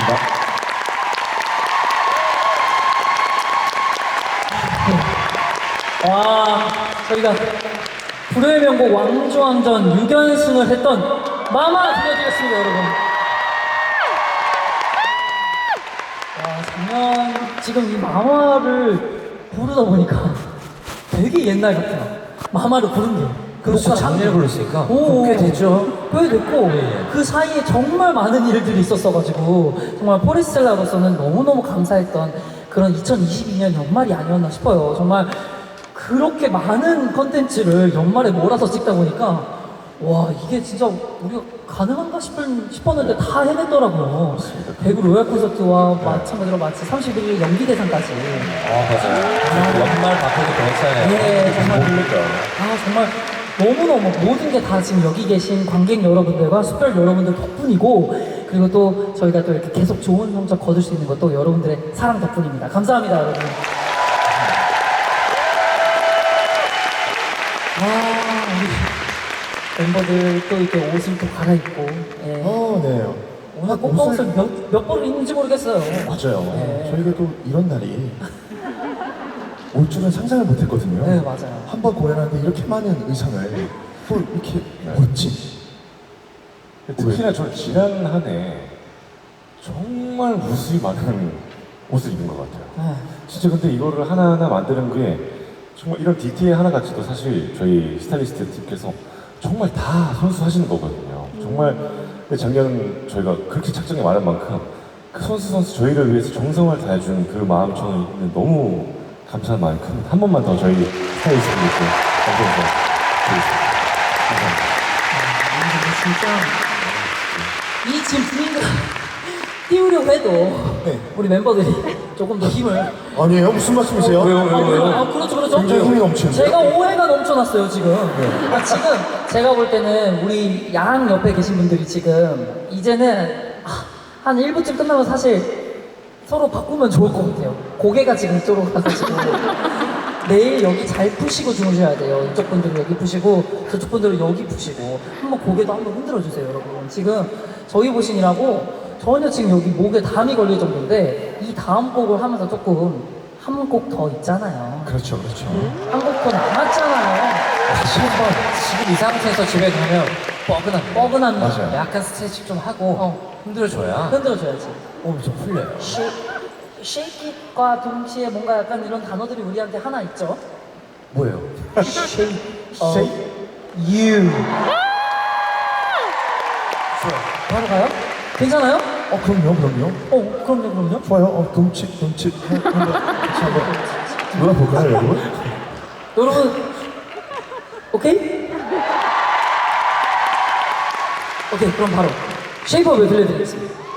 감사합니다. 와, 저희가 불후의 명곡 왕조왕전 6연승을 했던 마마 들려드리겠습니다, 여러분. 와, 작년, 지금 이 마마를 부르다 보니까 되게 옛날 같아요. 마마를 부른 게. 그렇죠. 녹화를 한 작년에 게. 불렀으니까. 오, 꽤 됐죠. 꽤 됐고, 예, 예. 그 사이에 정말 많은 일들이 있었어가지고, 정말 포레스텔라로서는 너무너무 감사했던 그런 2022년 연말이 아니었나 싶어요. 정말 그렇게 많은 컨텐츠를 연말에 몰아서 찍다 보니까, 와, 이게 진짜 우리가 가능한가 싶은, 싶었는데 다 해냈더라고요. 대구 로얄 콘서트와 마찬가지로 마치 31일 연기 대상까지. 아, 맞아요. 연말 바쁘게 괜찮아요. 예, 정말. 아, 정말 너무너무 모든 게 다 지금 여기 계신 관객 여러분들과 숙별 여러분들 덕분이고, 그리고 또 저희가 또 이렇게 계속 좋은 성적 거둘 수 있는 것도 여러분들의 사랑 덕분입니다. 감사합니다, 여러분. 와, 우리 멤버들 또 이렇게 옷을 또 갈아입고, 예. 어, 네. 오늘 꽃가옷을 몇, 몇 벌을 입는지 모르겠어요. 맞아요. 네. 저희가 또 이런 날이 올 줄은 상상을 못했거든요. 네, 맞아요. 한 번 공연하는데 이렇게 많은 의상을 또 이렇게 멋지. 특히나 저 지난 한 해 정말 무수히 많은 옷을 입은 것 같아요. 아, 진짜 근데 이거를 하나하나 만드는 게 정말 이런 디테일 하나같이도 사실 저희 스타일리스트 팀께서 정말 다 선수하시는 거거든요. 정말 근데 작년 저희가 그렇게 작정이 많은 만큼 그 선수 선수 저희를 위해서 정성을 다해준 그 마음 저는 너무 감사한 마음이 큽니다. 한 번만 더 저희 스타일리스트분들께 감사해서 드리겠습니다. 감사합니다. 이거 진짜 이 지금 분위기가 띄우려고 해도 네. 우리 멤버들이 조금 더 힘을 아니에요? 무슨 말씀이세요? 왜요, 왜요, 아, 왜요? 아, 그렇죠 그렇죠 굉장히 힘이 넘치는데요? 제가 오해가 넘쳐났어요 지금 아, 지금 제가 볼 때는 우리 양 옆에 계신 분들이 지금 이제는 아, 한 1부쯤 끝나면 사실 서로 바꾸면 좋을 것 같아요 고개가 지금 이쪽으로 가가지고 내일 여기 잘 푸시고 주무셔야 돼요 이쪽 분들은 여기 푸시고 저쪽 분들은 여기 푸시고 한번 고개도 한번 흔들어 주세요 여러분 지금 저희 보신이라고 전혀 지금 여기 목에 담이 걸릴 정도인데 이 다음 곡을 하면서 조금 한 곡 더 있잖아요 그렇죠, 그렇죠. 한 곡 더 남았잖아요. 다시 한번 지금 이 상태에서 집에 가면 뻐근한 뻐근한 맛. 맞아요. 약간 스트레칭 좀 하고 어. 흔들어줘야 흔들어줘야지. 몸이 좀 풀려요. 쉐, 쉐이킷과 동시에 뭔가 약간 이런 단어들이 우리한테 하나 있죠. 뭐예요? 쉐이, 어, Shake? you. 바로 가요? 괜찮아요? 어, 그럼요, 그럼요. 어, 그럼요, 그럼요. 좋아요. 어, 둠칫, 둠칫. 한- 한번 같이 한번 놀아볼까요, 여러분? 여러분, 오케이? 오케이, 그럼 바로 쉐이퍼 왜 들려드리겠습니다.